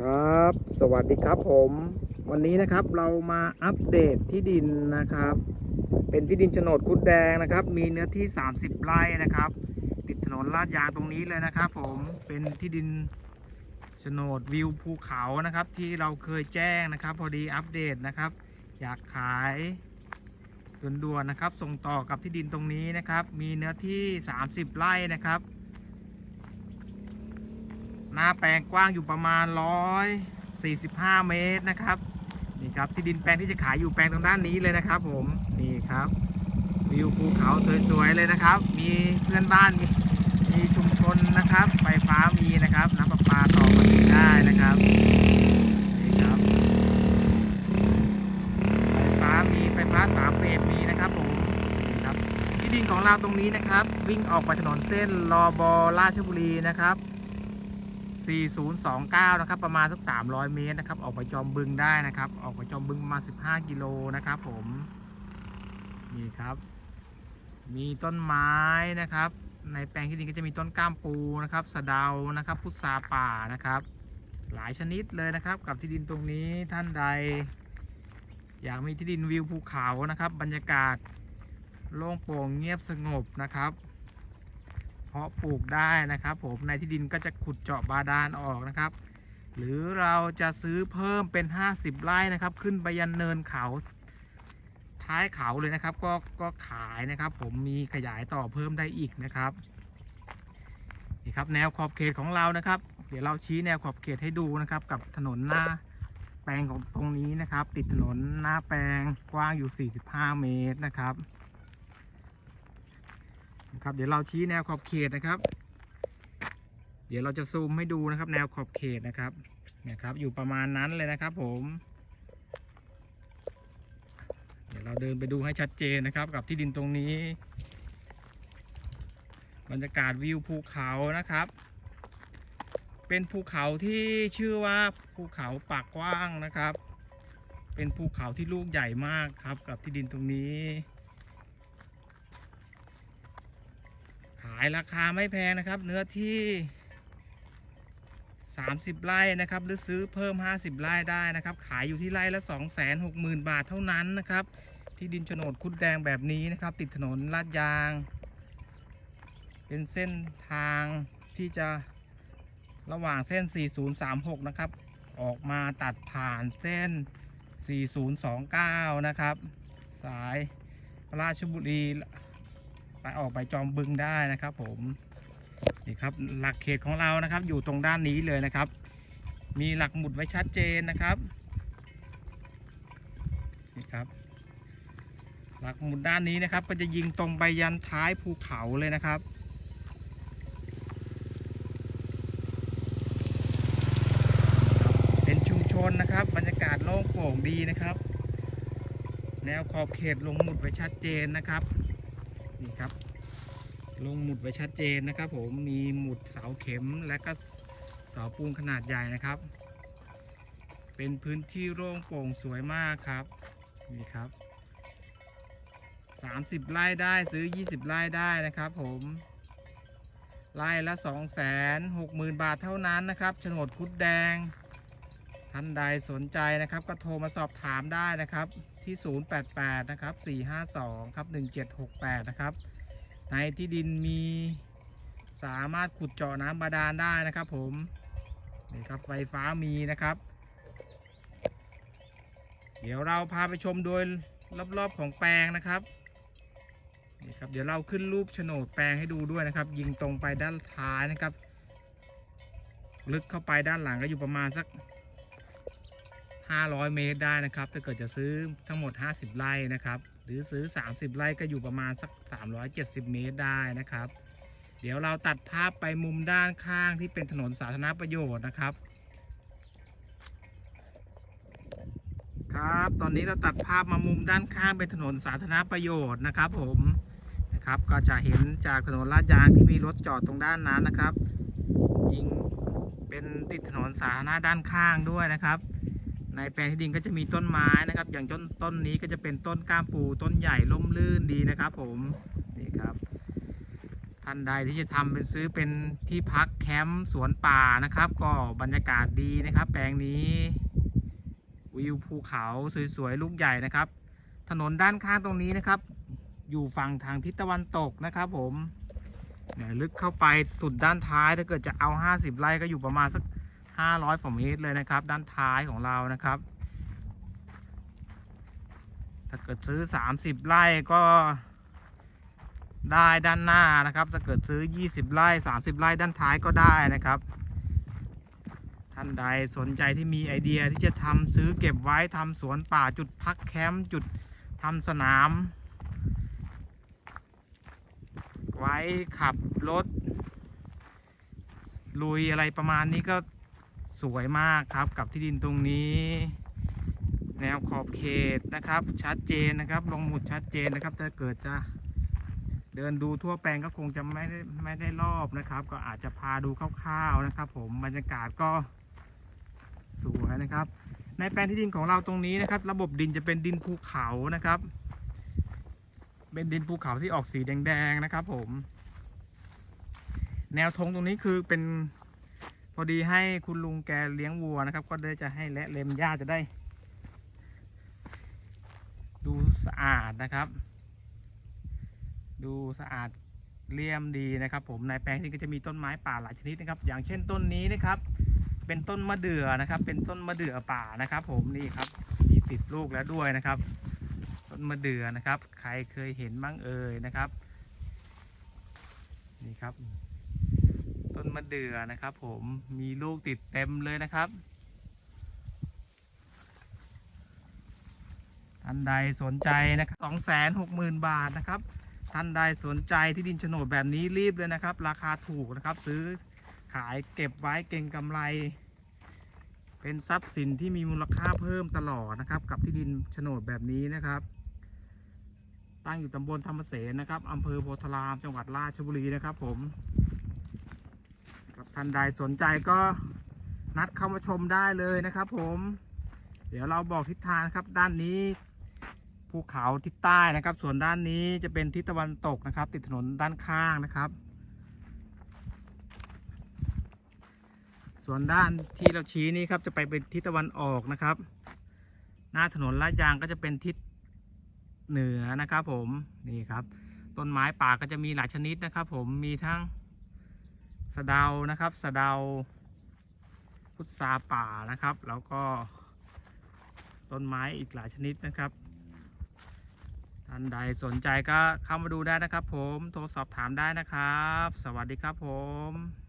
ครับ สวัสดีครับผม วันนี้นะครับเรามาอัปเดตที่ดินนะครับ เป็นที่ดินโฉนดคุดแดงนะครับ มีเนื้อที่ 30 ไร่นะครับ ติดถนนลาดยางตรงนี้เลยนะครับ ผมเป็นที่ดินโฉนดวิวภูเขานะครับ ที่เราเคยแจ้งนะครับ พอดีอัปเดตนะครับ อยากขายด่วนๆนะครับ ส่งต่อกับที่ดินตรงนี้นะครับ มีเนื้อที่ 30 ไร่นะครับ หน้าแปลงกว้างอยู่ประมาณ145เมตรนะครับนี่ครับที่ดินแปลงที่จะขายอยู่แปลงตรงด้านนี้เลยนะครับผมนี่ครับวิวภูเขาสวยๆเลยนะครับ มีเพื่อนบ้านมีมีชุมชนนะครับ ไฟฟ้ามีนะครับ น้ำประปาต่อมาได้นะครับนี่ครับไฟฟ้ามีไฟฟ้าสามเฟสมีนะครับผมนี่ครับที่ดินของเราตรงนี้นะครับ วิ่งออกไปถนนเส้นรอบอราชบุรีนะครับ 4029 นะครับ ประมาณสัก 300 เมตรนะครับ ออกไปจอมบึงได้นะครับ ออกไปจอมบึงประมาณ 15 กิโลนะครับผม นี่ครับ มีต้นไม้นะครับ ในแปลงที่ดินก็จะมีต้นกล้ามปูนะครับ สะเดา นะครับ พุทราป่านะครับ หลายชนิดเลยนะครับ กับที่ดินตรงนี้ท่านใด อยากมีที่ดินวิวภูเขานะครับ บรรยากาศโล่งโปร่งเงียบสงบนะครับ เพาะปลูกได้นะครับ ผมในที่ดินก็จะขุดเจาะบาดาลออกนะครับ หรือเราจะซื้อเพิ่มเป็น 50 ไร่นะครับ ขึ้นไปยันเนินเขาท้ายเขาเลยนะครับ ก็ก็ขายนะครับ ผมมีขยายต่อเพิ่มได้อีกนะครับนี่ครับแนวขอบเขตของเรานะครับ เดี๋ยวเราชี้แนวขอบเขตให้ดูนะครับ กับถนนหน้าแปลงของตรงนี้นะครับ ติดถนนหน้าแปลงกว้างอยู่ 45 เมตรนะครับ นะครับ เดี๋ยวเราชี้แนวขอบเขตนะครับ เดี๋ยวเราจะซูมให้ดูนะครับ แนวขอบเขตนะครับนี่ครับ อยู่ประมาณนั้นเลยนะครับ ผม เดี๋ยวเราเดินไปดูให้ชัดเจนนะครับ กับที่ดินตรงนี้บรรยากาศวิวภูเขานะครับ เป็นภูเขาที่ชื่อว่าภูเขาปากกว้างนะครับ เป็นภูเขาที่ลูกใหญ่มากครับกับที่ดินตรงนี้ายราคาไม่แพงนะครับ เนื้อที่ 30 ไร่นะครับ หรือซื้อเพิ่ม 50 ไร่ได้นะครับ ขายอยู่ที่ไร่ละ260,000 บาทเท่านั้นนะครับ ที่ดินโฉนดคุดแดงแบบนี้นะครับ ติดถนนลาดยาง เป็นเส้นทางที่จะระหว่างเส้น 4036 นะครับ ออกมาตัดผ่านเส้น 4029 นะครับ สายราชบุรี ออกไปจอมบึงได้นะครับ ผมนี่ครับหลักเขตของเรานะครับ อยู่ตรงด้านนี้เลยนะครับ มีหลักหมุดไว้ชัดเจนนะครับนี่ครับ หลักหมุดด้านนี้นะครับ ก็จะยิงตรงไปยันท้ายภูเขาเลยนะครับเป็นชุมชนนะครับบรรยากาศโล่งโปร่งดีนะครับ แนวขอบเขตลงหมุดไว้ชัดเจนนะครับ นี่ครับ ลงหมุดไว้ชัดเจนนะครับ ผมมีหมุดเสาเข็มและก็เสาปูนขนาดใหญ่นะครับ เป็นพื้นที่โล่งโปร่งสวยมากครับนี่ครับ 30ไร่ได้ซื้อ 20ไร่ได้นะครับ ผมไร่ละ 2 6 0 0 0 0 บาทเท่านั้นนะครับโฉนดคุดแดง ท่านใดสนใจนะครับก็โทรมาสอบถามได้นะครับที่ 088 นะครับ 452 ครับ 1768 นะครับ ในที่ดินมีสามารถขุดเจาะน้ำบาดาลได้นะครับผมนี่ครับไฟฟ้ามีนะครับ เดี๋ยวเราพาไปชมโดยรอบๆของแปลงนะครับนี่ครับเดี๋ยวเราขึ้นรูปโฉนดแปลงให้ดูด้วยนะครับ ยิงตรงไปด้านท้ายนะครับ ลึกเข้าไปด้านหลังก็อยู่ประมาณสัก 500 เมตรได้นะครับ ถ้าเกิดจะซื้อทั้งหมด 50 ไร่นะครับ หรือซื้อ 30 ไร่ก็อยู่ประมาณสัก 370 เมตรได้นะครับ เดี๋ยวเราตัดภาพไปมุมด้านข้างที่เป็นถนนสาธารณประโยชน์นะครับ ครับ ตอนนี้เราตัดภาพมามุมด้านข้างเป็นถนนสาธารณประโยชน์นะครับผมนะครับ ก็จะเห็นจากถนนลาดยางที่มีรถจอดตรงด้านนั้นนะครับ ยิงเป็นติดถนนสาธารณะด้านข้างด้วยนะครับ ในแปลงที่ดินก็จะมีต้นไม้นะครับ อย่างต้นต้นนี้ก็จะเป็นต้นก้ามปูต้นใหญ่ล่มลื่นดีนะครับ ผมนี่ครับ ท่านใดที่จะทำเป็นซื้อเป็นที่พักแคมป์สวนป่านะครับ ก็บรรยากาศดีนะครับ แปลงนี้วิวภูเขาสวยๆ ลูกใหญ่นะครับ ถนนด้านข้างตรงนี้นะครับ อยู่ฝั่งทางทิศตะวันตกนะครับ ผมเนี่ยลึกเข้าไปสุดด้านท้ายถ้าเกิดจะเอา 50 ไร่ก็อยู่ประมาณสัก 500ฝาเมตรเลยนะครับ ด้านท้ายของเรานะครับ ถ้าเกิดซื้อ 30 ไร่ก็ได้ด้านหน้านะครับ ถ้าเกิดซื้อ 20 ไร่ 30 ไร่ด้านท้ายก็ได้นะครับ ท่านใดสนใจที่มีไอเดียที่จะทำซื้อเก็บไว้ทำสวนป่าจุดพักแคมป์จุดทำสนาม ไว้ขับรถลุยอะไรประมาณนี้ก็ สวยมากครับกับที่ดินตรงนี้ แนวขอบเขตนะครับ ชัดเจนนะครับ ลงหมุดชัดเจนนะครับถ้าเกิดจะเดินดูทั่วแปลงก็คงจะไม่ได้ไม่ได้รอบนะครับ ก็อาจจะพาดูคร่าวๆนะครับ ผมบรรยากาศก็สวยนะครับ ในแปลงที่ดินของเราตรงนี้นะครับ ระบบดินจะเป็นดินภูเขานะครับ เป็นดินภูเขาที่ออกสีแดงๆนะครับ ผม แนวธงตรงนี้คือเป็น พอดีให้คุณลุงแกเลี้ยงวัวนะครับ ก็ได้จะให้และเล็มหญ้าจะได้ ดูสะอาดนะครับ ดูสะอาดเลี่ยมดีนะครับ ผมในแปลงนี้ก็จะมีต้นไม้ป่าหลายชนิดนะครับ อย่างเช่นต้นนี้นะครับ เป็นต้นมะเดื่อนะครับ เป็นต้นมะเดื่อป่านะครับ ผมนี่ครับมีติดลูกแล้วด้วยนะครับ ต้นมะเดื่อนะครับ ใครเคยเห็นบ้างเอ่ยนะครับ นี่ครับ ต้นมะเดื่อนะครับ ผมมีลูกติดเต็มเลยนะครับท่านใดสนใจนะครับสองแสนหกหมื่นบาทนะครับ ท่านใดสนใจที่ดินโฉนดแบบนี้รีบเลยนะครับ ราคาถูกนะครับ ซื้อขายเก็บไว้เก่งกำไร เป็นทรัพย์สินที่มีมูลค่าเพิ่มตลอดนะครับ กับที่ดินโฉนดแบบนี้นะครับ ตั้งอยู่ตำบลธรรมเสนนะครับอำเภอโพธารามจังหวัดราชบุรีนะครับผม ท่านใดสนใจก็นัดเข้ามาชมได้เลยนะครับ ผม เดี๋ยวเราบอกทิศทางครับด้านนี้ภูเขาทิศใต้นะครับ ส่วนด้านนี้จะเป็นทิศตะวันตกนะครับ ติดถนนด้านข้างนะครับ ส่วนด้านที่เราชี้นี้ครับจะไปเป็นทิศตะวันออกนะครับ หน้าถนนลาดยางก็จะเป็นทิศเหนือนะครับ ผมนี่ครับ ต้นไม้ป่าก็จะมีหลายชนิดนะครับ ผมมีทั้งะเดานะครับสะเดาพุทราป่านะครับ แล้วก็ต้นไม้อีกหลายชนิดนะครับท่านใดสนใจก็เข้ามาดูได้นะครับ ผมโทรสอบถามได้นะครับ สวัสดีครับผม